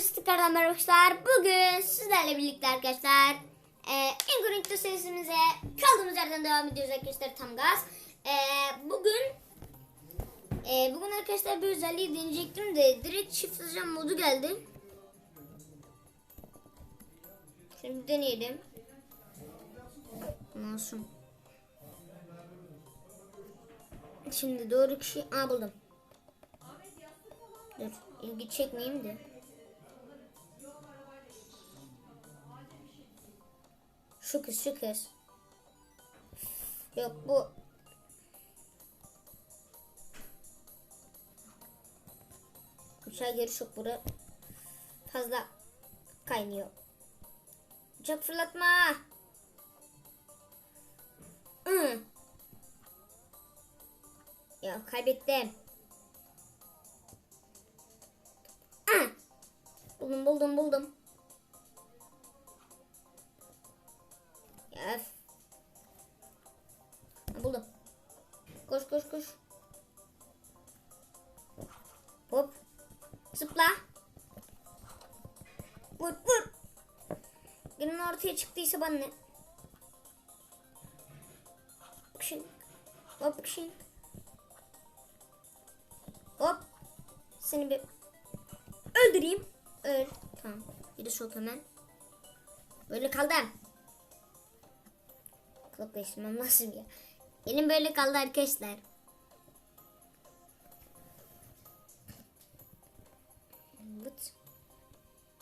Tekrardan merhaba arkadaşlar. Bugün sizlerle birlikte arkadaşlar e, Incognito serisimize kaldığımız yerden devam ediyoruz arkadaşlar tam gaz. E, bugün e, bugün arkadaşlar bir özelliği deneyecektim de direkt çift hızlı modu geldi. Şimdi deneyelim. Masum. Şimdi doğru kişi... Aa buldum. Dur ilgi çekmeyeyim de. Şu kız şu kız. Yok bu. Uçağa görüş yok bura. Fazla kaynıyor. Uçak fırlatma. Ya kaybettim. Buldum buldum buldum. Öf. Buldum. Koş koş koş. Hop. Zıpla. Vur vur. Günün ortaya çıktıysa bana ne? Kışın. Hop kışın. Hop. Seni bir öldüreyim. Öl. Tamam. Bir de sok hemen. Böyle kaldım. Kılık değiştirmem lazım ya. Elim böyle kaldı arkadaşlar. Vıt.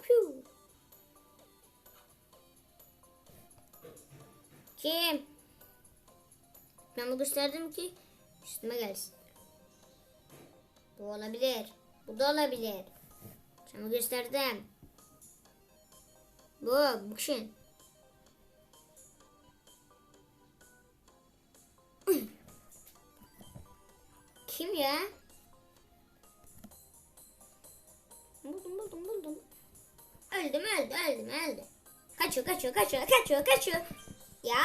Piu. Kim? Ben bu gösterdim ki üstüme gelsin. Bu olabilir. Bu da olabilir. Sana gösterdim. Bu, bu kişinin. Kim ya? Buldum buldum buldum. Öldüm öldü öldüm öldü. Kaçıyor kaçıyor kaçıyor kaçıyor kaçıyor. Ya.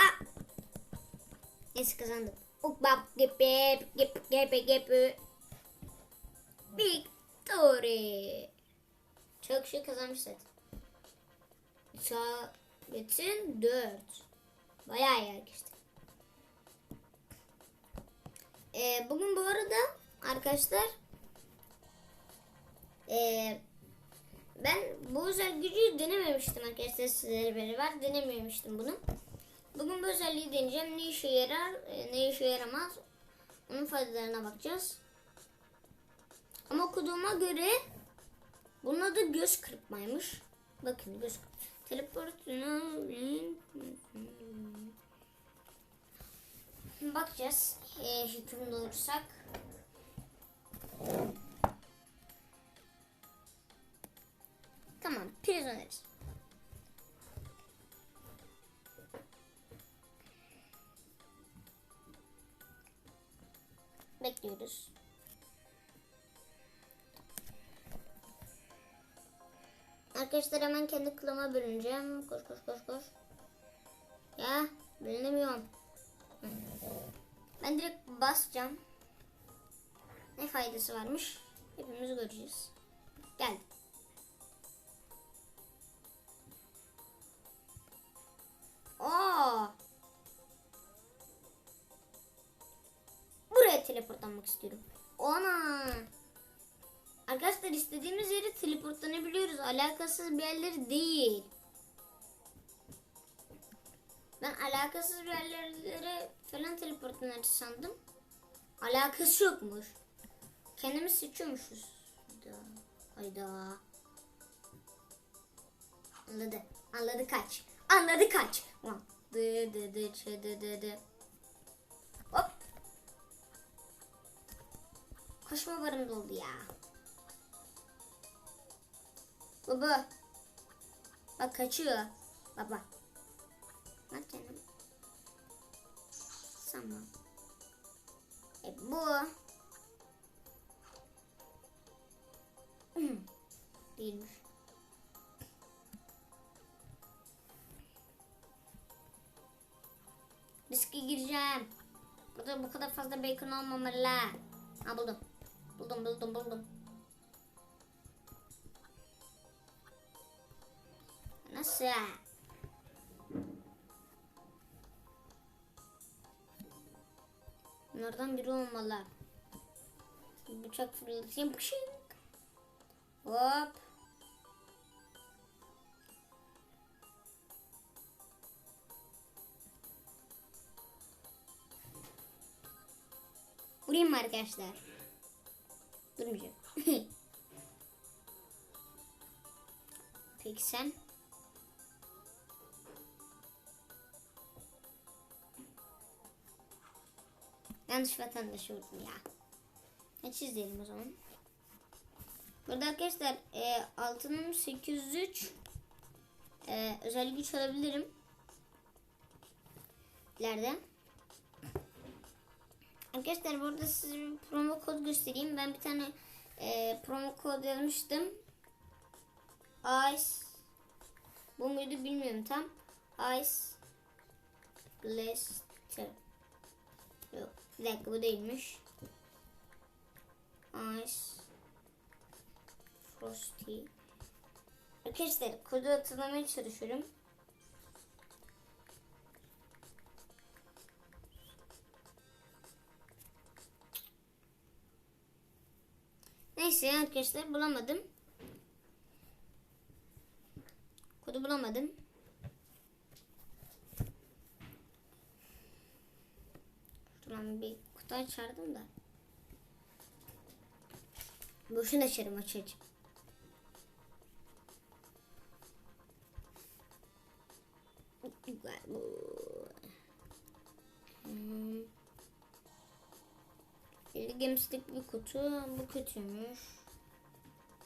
Neyse kazandım. Ukbap gibi gibi gibi gibi. Victory. Çok şey kazanmış zaten. Sabitin 4. Bayağı iyi arkadaşlar. Ee, bugün bu arada arkadaşlar ee, ben bu özel gücü denememiştim arkadaşlar sizlere beraber denememiştim bunu. Bugün bu özelliği deneyeceğim. Ne işe yarar, e, ne işe yaramaz. Onun faydalarına bakacağız. Ama okuduğuma göre bunun adı göz kırpmaymış. Bakın göz kırp. Teleport Bakacağız. E, hüküm doğursak. Tamam. Prisoners. Bekliyoruz. Arkadaşlar hemen kendi kılıma bölüneceğim. Koş koş koş koş. Ya bölünemiyorum. Ben direkt basacağım. Ne faydası varmış? Hepimiz göreceğiz. Gel. Aa! Buraya teleportlanmak istiyorum. Ana! Arkadaşlar istediğimiz yere teleportlanabiliyoruz. Alakasız bir yerleri değil. Ben alakasız bir yerlere falan teleportlanır sandım. Alakası yokmuş. Kendimiz seçiyormuşuz. Hayda. Anladı. Anladı kaç. Anladı kaç. Dı dı dı dı. Hop. Koşma barım doldu ya. Baba. Bak kaçıyor. Baba. Bu. Değilmiş. Riske gireceğim. Burada bu kadar fazla bacon olmamalı. Ha buldum. Buldum buldum buldum. Nasıl? Bunlardan biri olmalı. Bıçak fırlatayım. Pışık. Hop. Vurayım mı arkadaşlar? Durmayacağım. Peki sen? Yanlış vatandaşı vurdum ya. Kaç izleyelim o zaman. Burada arkadaşlar e, altının 803 e, özel güç alabilirim. İleride. Arkadaşlar burada size bir promo kod göstereyim. Ben bir tane e, promo kod yazmıştım. Ice bu muydu bilmiyorum tam. Ice Blaster Yok bir dakika bu değilmiş. Ice Frosty Arkadaşlar kodu hatırlamaya çalışıyorum. Neyse arkadaşlar bulamadım. Kodu bulamadım. Şuradan bir kutu açardım da. Boşuna açarım açacağım. Hmm. 50 gemslik bir kutu. Bu kötüymüş.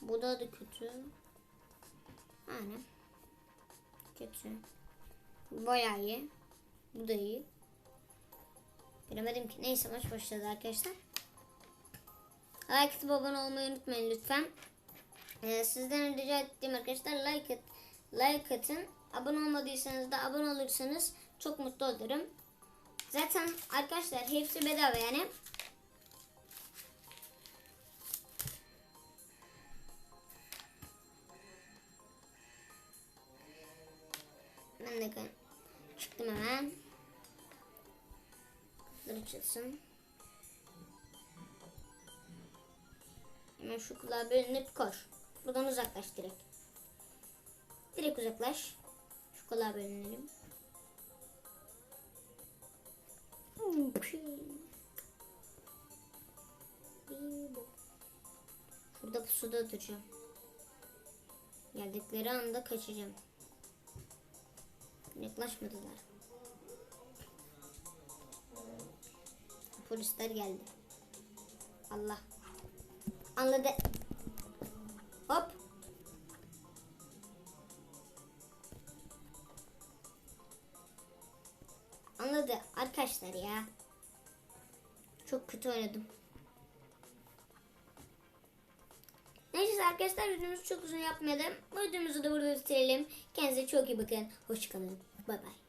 Bu da da kötü. Aynen. Kötü. Bayağı iyi. Bu da iyi. Bilemedim ki. Neyse maç başladı arkadaşlar. Like atıp abone olmayı unutmayın lütfen. Ee, sizden rica ettiğim arkadaşlar like at, like atın. Abone olmadıysanız da abone olursanız çok mutlu olurum. Zaten arkadaşlar hepsi bedava yani. Ben de çıktım hemen. Dur açılsın. Hemen şu bölünüp koş. Buradan uzaklaş direkt. Direkt uzaklaş. Şu kulağı bölünelim. Şurada pusuda duracağım. Geldikleri anda kaçacağım. Yaklaşmadılar. Polisler geldi. Allah. Anladı. Hop. Anladı arkadaşlar ya. Çok kötü oynadım. Neyse arkadaşlar videomuzu çok uzun yapmayalım. Bu videomuzu da burada bitirelim. Kendinize çok iyi bakın. Hoşçakalın. Bay bay.